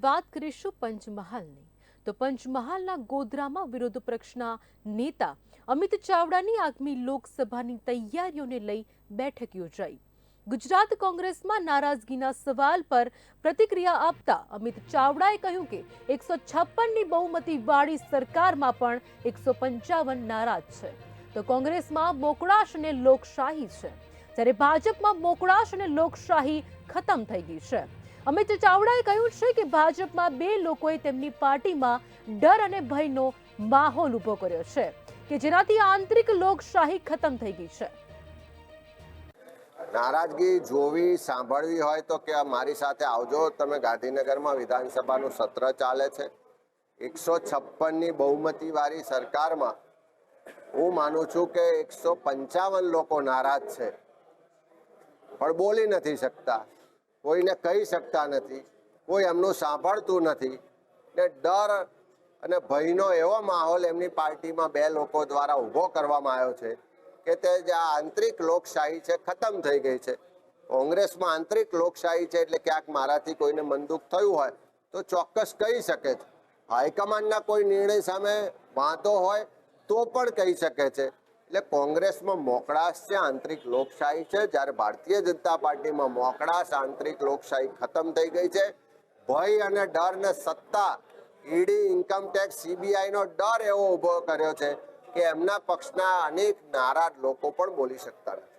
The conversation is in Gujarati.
વાત કરીશું પંચમહાલની. તો પંચમહાલના ગોધરામાં વિરોધ પક્ષના નેતા અમિત ચાવડાની આગામી લોકસભાની તૈયારીઓને લઈ બેઠક યોજાઈ. ગુજરાત કોંગ્રેસમાં નારાજગીના સવાલ પર પ્રતિક્રિયા આપતા અમિત ચાવડાએ કહ્યું કે એકસો છપ્પનની બહુમતી વાળી સરકારમાં પણ એકસો પંચાવન નારાજ છે. તો કોંગ્રેસમાં મોકળાશ અને લોકશાહી છે. જ્યારે ભાજપમાં મોકળાશ અને લોકશાહી ખતમ થઈ ગઈ છે. અમિત ચાવડાએ કહ્યું છે કે ભાજપમાં બે લોકોએ તેમની પાર્ટીમાં ડર અને ભયનો માહોલ ઊભો કર્યો છે, કે જેનાથી આંતરિક લોકશાહી ખતમ થઈ ગઈ છે. નારાજગી જોવી, સાંભળવી હોય તો કે મારી સાથે આવજો. તમે ગાંધીનગરમાં વિધાનસભાનું સત્ર ચાલે છે. એકસો છપ્પનની બહુમતીવાળી સરકારમાં હું માનું છું કે એકસો પંચાવન લોકો નારાજ છે. પણ બોલી નથી શકતા. કોઈને કહી શકતા નથી, કોઈ એમનું સાંભળતું નથી. ને ડર અને ભયનો એવો માહોલ એમની પાર્ટીમાં બે લોકો દ્વારા ઊભો કરવામાં આવ્યો છે કે તે જે આ આંતરિક લોકશાહી છે ખતમ થઈ ગઈ છે. કોંગ્રેસમાં આંતરિક લોકશાહી છે એટલે ક્યાંક મારાથી કોઈને મનદુખ થયું હોય તો ચોક્કસ કહી શકે છે. હાઈકમાન્ડના કોઈ નિર્ણય સામે વાંધો હોય તો પણ કહી શકે છે. એટલે કોંગ્રેસમાં મોકળાશ છે, આંતરિક લોકશાહી છે. જ્યારે ભારતીય જનતા પાર્ટીમાં મોકળાશ, આંતરિક લોકશાહી ખતમ થઈ ગઈ છે. ભય અને ડર ને સત્તા ઈડી ઇન્કમટેક્સ સીબીઆઈનો ડર એવો ઊભો કર્યો છે કે એમના પક્ષના અનેક નારાજ લોકો પણ બોલી શકતા નથી.